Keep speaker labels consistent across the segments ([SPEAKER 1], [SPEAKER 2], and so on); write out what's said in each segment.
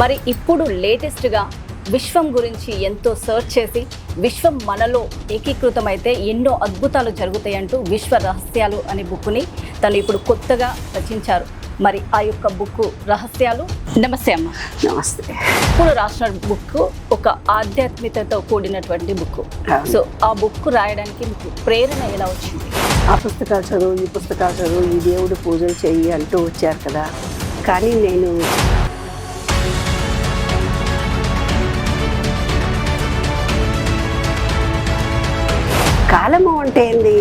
[SPEAKER 1] మరి ఇప్పుడు లేటెస్ట్గా విశ్వం గురించి ఎంతో సర్చ్ చేసి విశ్వం మనలో ఏకీకృతమైతే ఎన్నో అద్భుతాలు జరుగుతాయంటూ విశ్వ రహస్యాలు అనే బుక్ని తను ఇప్పుడు కొత్తగా రచించారు. మరి ఆ యొక్క బుక్ రహస్యాలు? నమస్తే అమ్మ.
[SPEAKER 2] నమస్తే.
[SPEAKER 1] ఇప్పుడు రాసిన బుక్ ఒక ఆధ్యాత్మికతతో కూడినటువంటి బుక్ సో ఆ బుక్ రాయడానికి మీకు ప్రేరణ ఎలా వచ్చింది?
[SPEAKER 2] ఆ పుస్తకాలు చదువు ఈ పుస్తకాలు చదువు ఈ దేవుడు పూజలు చెయ్యి అంటూ వచ్చారు కదా. కానీ నేను కాలము అంటే ఏంది?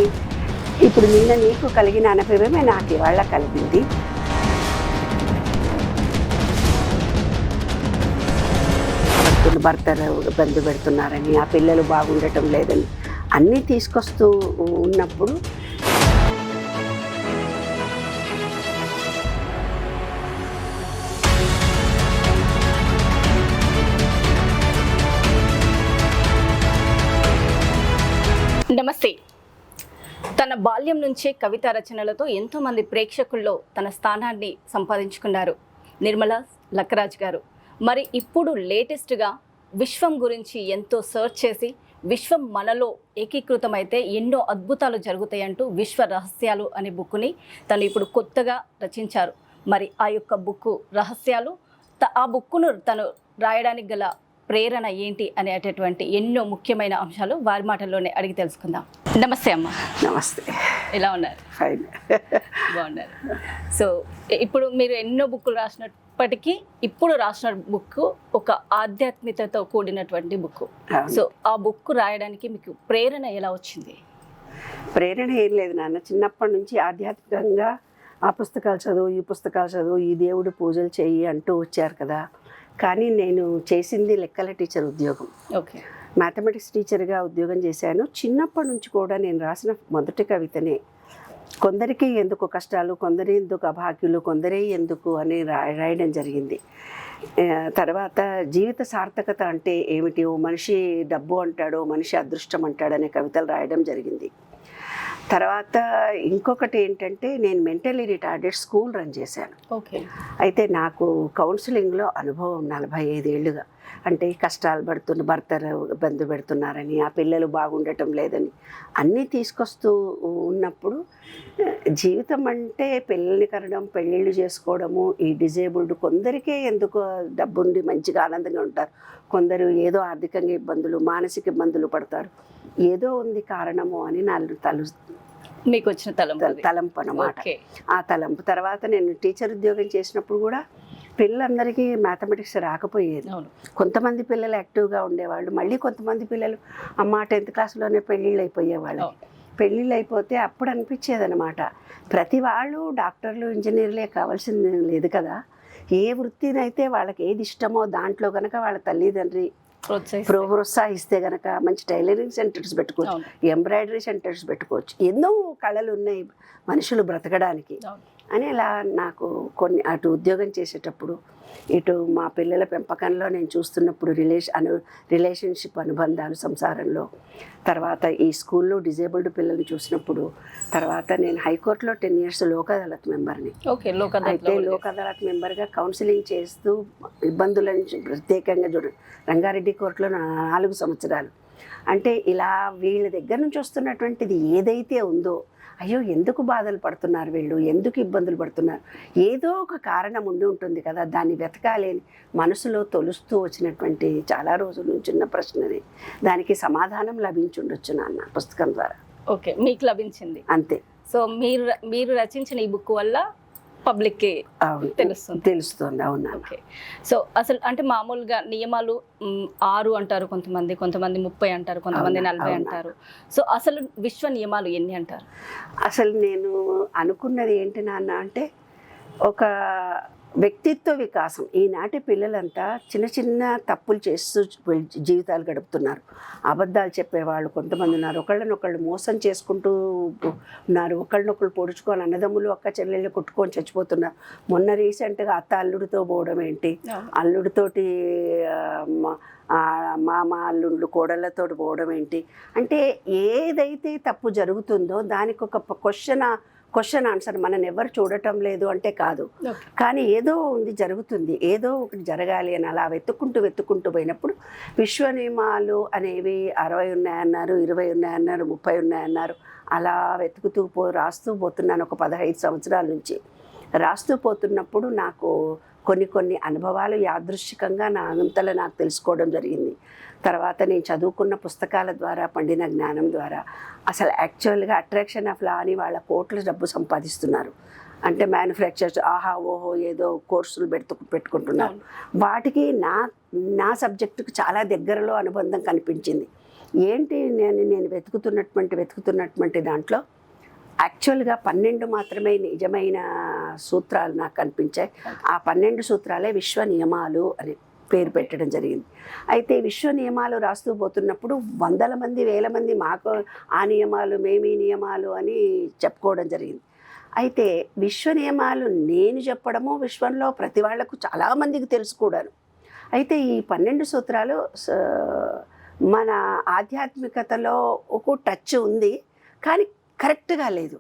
[SPEAKER 2] ఇప్పుడు నిన్న నీకు కలిగిన అనుభవమే నాకు ఇవాళ కలిగింది. భర్తలు భర్త ఇబ్బంది పెడుతున్నారని ఆ పిల్లలు బాగుండటం లేదని అన్నీ తీసుకొస్తూ ఉన్నప్పుడు
[SPEAKER 1] నమస్తే. తన బాల్యం నుంచే కవిత రచనలతో ఎంతోమంది ప్రేక్షకుల్లో తన స్థానాన్ని సంపాదించుకున్నారు. నిర్మల లక్కరాజ్ గారు. మరి ఇప్పుడు లేటెస్ట్గా విశ్వం గురించి ఎంతో సర్చ్ చేసి విశ్వం మనలో ఏకీకృతమైతే ఎన్నో అద్భుతాలు జరుగుతాయంటూ విశ్వ రహస్యాలు అనే బుక్ని తను ఇప్పుడు కొత్తగా రచించారు. మరి ఆ యొక్క బుక్ రహస్యాలు త- ఆ బుక్కును తను రాయడానికి గల ప్రేరణ ఏంటి అనేటటువంటి ఎన్నో ముఖ్యమైన అంశాలు వారి మాటల్లోనే అడిగి తెలుసుకుందాం. నమస్తే అమ్మ.
[SPEAKER 2] నమస్తే.
[SPEAKER 1] ఎలా ఉన్నారు?
[SPEAKER 2] ఫైన్
[SPEAKER 1] బాగున్నారు. సో ఇప్పుడు మీరు ఎన్నో బుక్కులు రాసినప్పటికీ ఇప్పుడు రాసిన బుక్ ఒక ఆధ్యాత్మికతతో కూడినటువంటి బుక్ సో ఆ బుక్ రాయడానికి మీకు ప్రేరణ ఎలా వచ్చింది?
[SPEAKER 2] ప్రేరణ ఏం లేదు నాన్న. చిన్నప్పటి నుంచి ఆధ్యాత్మికంగా ఆ పుస్తకాలు చదువు ఈ పుస్తకాలు చదువు ఈ దేవుడు పూజలు చెయ్యి అంటూ వచ్చారు కదా. కానీ నేను చేసింది లెక్కల టీచర్ ఉద్యోగం.
[SPEAKER 1] ఓకే.
[SPEAKER 2] మ్యాథమెటిక్స్ టీచర్గా ఉద్యోగం చేశాను. చిన్నప్పటి నుంచి కూడా నేను రాసిన మొదటి కవితనే. కొందరికి ఎందుకు కష్టాలు కొందరి ఎందుకు అభాగ్యులు కొందరే ఎందుకు అని రా రాయడం జరిగింది. తర్వాత జీవిత సార్థకత అంటే ఏమిటి? ఓ మనిషి డబ్బు అంటాడు మనిషి అదృష్టం అంటాడు అనే కవితలు రాయడం జరిగింది. తర్వాత ఇంకొకటి ఏంటంటే నేను మెంటలీ రిటార్డెడ్ స్కూల్ రన్ చేశాను.
[SPEAKER 1] ఓకే.
[SPEAKER 2] అయితే నాకు కౌన్సిలింగ్లో అనుభవం నలభై ఐదేళ్ళుగా అంటే కష్టాలు పడుతున్న భర్తలు ఇబ్బంది పెడుతున్నారని ఆ పిల్లలు బాగుండటం లేదని అన్నీ తీసుకొస్తూ ఉన్నప్పుడు జీవితం అంటే పిల్లల్ని కనడం పెళ్ళిళ్ళు చేసుకోవడము ఈ డిజేబుల్డ్ కొందరికే ఎందుకు డబ్బుండి మంచిగా ఆనందంగా ఉంటారు. కొందరు ఏదో ఆర్థికంగా ఇబ్బందులు మానసిక ఇబ్బందులు పడతారు. ఏదో ఉంది కారణము అని నా తలు
[SPEAKER 1] మీకు వచ్చిన తలంపు.
[SPEAKER 2] తలంపు అన్నమాట.
[SPEAKER 1] ఓకే.
[SPEAKER 2] ఆ తలంపు తర్వాత నేను టీచర్ ఉద్యోగం చేసినప్పుడు కూడా పిల్లలందరికీ మ్యాథమెటిక్స్ రాకపోయేది. కొంతమంది పిల్లలు యాక్టివ్గా ఉండేవాళ్ళు. మళ్ళీ కొంతమంది పిల్లలు అమ్మ టెన్త్ క్లాస్లోనే పెళ్ళిళ్ళు అయిపోయేవాళ్ళు. పెళ్ళిళ్ళు అయిపోతే అప్పుడు అనిపించేది అనమాట ప్రతి వాళ్ళు డాక్టర్లు ఇంజనీర్లే కావాల్సింది లేదు కదా. ఏ వృత్తినైతే వాళ్ళకి ఏది ఇష్టమో దాంట్లో కనుక వాళ్ళ తల్లిదండ్రి ప్రోత్సహిస్తే. కనుక మంచి టైలరింగ్ సెంటర్స్ పెట్టుకోవచ్చు ఎంబ్రాయిడరీ సెంటర్స్ పెట్టుకోవచ్చు. ఎన్నో కళలు ఉన్నాయి మనుషులు బ్రతకడానికి. అని ఇలా నాకు కొన్ని అటు ఉద్యోగం చేసేటప్పుడు ఇటు మా పిల్లల పెంపకంలో నేను చూస్తున్నప్పుడు రిలేషన్ అను రిలేషన్షిప్ అనుబంధాలు సంసారంలో తర్వాత ఈ స్కూల్లో డిజేబుల్డ్ పిల్లల్ని చూసినప్పుడు తర్వాత నేను హైకోర్టులో టెన్ ఇయర్స్ లోక్ అదాలత్ మెంబర్ని.
[SPEAKER 1] ఓకే లోక్
[SPEAKER 2] అయితే లోక్ అదాలత్ మెంబర్గా కౌన్సిలింగ్ చేస్తూ ఇబ్బందుల నుంచి ప్రత్యేకంగా చూడ రంగారెడ్డి కోర్టులో నాలుగు సంవత్సరాలు. అంటే ఇలా వీళ్ళ దగ్గర నుంచి వస్తున్నటువంటిది ఏదైతే ఉందో అయ్యో ఎందుకు బాధలు పడుతున్నారు వీళ్ళు? ఎందుకు ఇబ్బందులు పడుతున్నారు? ఏదో ఒక కారణం ఉండి ఉంటుంది కదా దాన్ని వెతకాలేని మనసులో తొలుస్తూ వచ్చినటువంటి చాలా రోజుల నుంచి ఉన్న ప్రశ్నని. దానికి సమాధానం లభించుండొచ్చు నాన్న పుస్తకం ద్వారా.
[SPEAKER 1] ఓకే మీకు లభించింది.
[SPEAKER 2] అంతే.
[SPEAKER 1] సో మీరు మీరు రచించిన ఈ బుక్ వల్ల పబ్లిక్కి తెలుస్తుంది.
[SPEAKER 2] తెలుస్తుంది. అవునా
[SPEAKER 1] ఓకే. సో అసలు అంటే మామూలుగా నియమాలు ఆరు అంటారు కొంతమంది కొంతమంది ముప్పై అంటారు కొంతమంది నలభై. అంటారు. సో అసలు విశ్వ నియమాలు ఎన్ని అంటారు?
[SPEAKER 2] అసలు నేను అనుకున్నది ఏంటి నాన్న అంటే ఒక వ్యక్తిత్వ వికాసం. ఈనాటి పిల్లలంతా చిన్న చిన్న తప్పులు చేస్తూ జీవితాలు గడుపుతున్నారు. అబద్ధాలు చెప్పేవాళ్ళు కొంతమంది ఉన్నారు. ఒకళ్ళనొకళ్ళు మోసం చేసుకుంటూ ఉన్నారు. ఒకళ్ళనొకళ్ళు పొడుచుకొని అన్నదమ్ములు అక్క చెల్లెళ్ళు కొట్టుకొని చచ్చిపోతున్నారు. మొన్న రీసెంట్గా అత్త అల్లుడితో పోవడం ఏంటి? అల్లుడితోటి మామ అల్లుళ్ళు కోడళ్ళతోటి పోవడం ఏంటి? అంటే ఏదైతే తప్పు జరుగుతుందో దానికి ఒక క్వశ్చన్ క్వశ్చన్ ఆన్సర్ మనం ఎవరు చూడటం లేదు అంటే కాదు. కానీ ఏదో ఉంది జరుగుతుంది. ఏదో ఒకటి జరగాలి అని అలా వెతుక్కుంటూ వెతుక్కుంటూ పోయినప్పుడు విశ్వ నియమాలు అనేవి అరవై ఉన్నాయన్నారు ఇరవై ఉన్నాయన్నారు ముప్పై ఉన్నాయన్నారు అలా వెతుకుతూ పో రాస్తూ పోతున్నాను ఒక పదహైదు సంవత్సరాల నుంచి. రాస్తూ పోతున్నప్పుడు నాకు కొన్ని కొన్ని అనుభవాలు యాదృశ్చికంగా నా అంతలో నాకు తెలుసుకోవడం జరిగింది. తర్వాత నేను చదువుకున్న పుస్తకాల ద్వారా పండిన జ్ఞానం ద్వారా అసలు యాక్చువల్గా అట్రాక్షన్ ఆఫ్ లా అని వాళ్ళ కోట్ల డబ్బు సంపాదిస్తున్నారు. అంటే మ్యానుఫ్యాక్చర్స్ ఆహా ఓహో ఏదో కోర్సులు పెడుతూ పెట్టుకుంటున్నారు. వాటికి నా నా సబ్జెక్టుకు చాలా దగ్గరలో అనుబంధం కనిపించింది. ఏంటి నేను నేను వెతుకుతున్నటువంటి వెతుకుతున్నటువంటి దాంట్లో యాక్చువల్గా పన్నెండు మాత్రమే నిజమైన సూత్రాలు నాకు కనిపించాయి. ఆ పన్నెండు సూత్రాలే విశ్వ నియమాలు అని పేరు పెట్టడం జరిగింది. అయితే విశ్వ నియమాలు రాస్తూ పోతున్నప్పుడు వందల మంది వేల మంది మాకు ఆ నియమాలు మేమీ నియమాలు అని చెప్పుకోవడం జరిగింది. అయితే విశ్వ నియమాలు నేను చెప్పడము విశ్వంలో ప్రతి వాళ్ళకు చాలామందికి తెలుసు కూడాను. అయితే ఈ పన్నెండు సూత్రాలు మన ఆధ్యాత్మికతలో ఒక టచ్ ఉంది. కానీ కరెక్ట్గా లేదు.